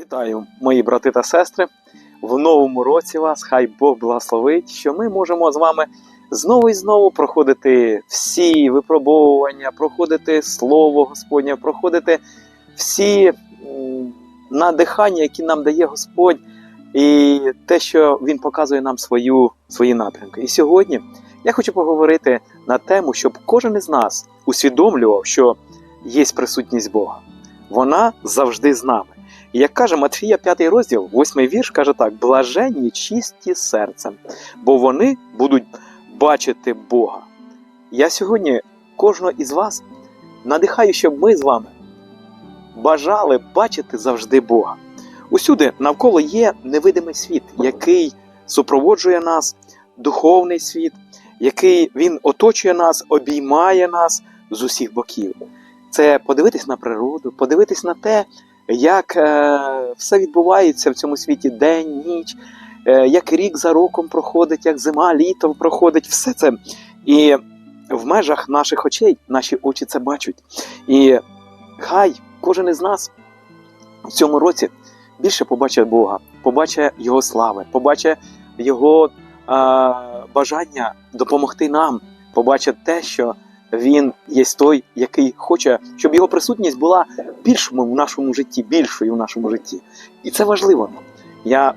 Вітаю, мої брати та сестри. В новому році вас, хай Бог благословить, що ми можемо з вами знову і знову проходити всі випробовування, проходити Слово Господнє, проходити всі надихання, які нам дає Господь, і те, що Він показує нам свою, свої напрямки. І сьогодні я хочу поговорити на тему, щоб кожен із нас усвідомлював, що є присутність Бога. Вона завжди з нами. І як каже Матфія, 5 розділ, 8 вірш, каже так: блаженні чисті серцем, бо вони будуть бачити Бога. Я сьогодні кожного із вас надихаю, щоб ми з вами бажали бачити завжди Бога. Усюди навколо є невидимий світ, який супроводжує нас, духовний світ, який він оточує нас, обіймає нас з усіх боків. Це подивитись на природу, подивитись на те, як е, все відбувається в цьому світі день, ніч, е, як рік за роком проходить, як зима, літо проходить, все це. І в межах наших очей наші очі це бачать. І хай кожен із нас в цьому році більше побачить Бога, побачить Його слави, побачить Його е, бажання допомогти нам, побачить те, що Він є той, який хоче, щоб його присутність була більшою в нашому житті, більшою в нашому житті. І це важливо. Я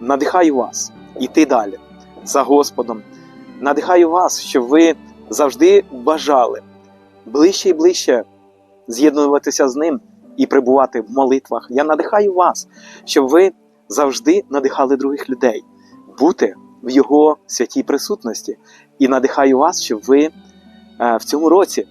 надихаю вас іти далі за Господом. Надихаю вас, щоб ви завжди бажали ближче і ближче з'єднуватися з ним і перебувати в молитвах. Я надихаю вас, щоб ви завжди надихали других людей, бути в Його святій присутності. І надихаю вас, щоб ви в цьому році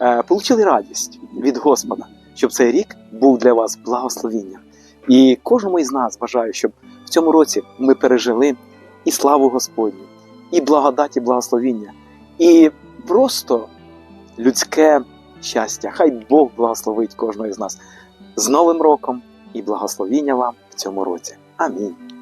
е, получили радість від Господа, щоб цей рік був для вас благословінням. І кожному із нас бажаю, щоб в цьому році ми пережили і славу Господню, і благодать, і благословіння, і просто людське щастя. Хай Бог благословить кожного із нас з Новим роком і благословіння вам в цьому році. Амінь.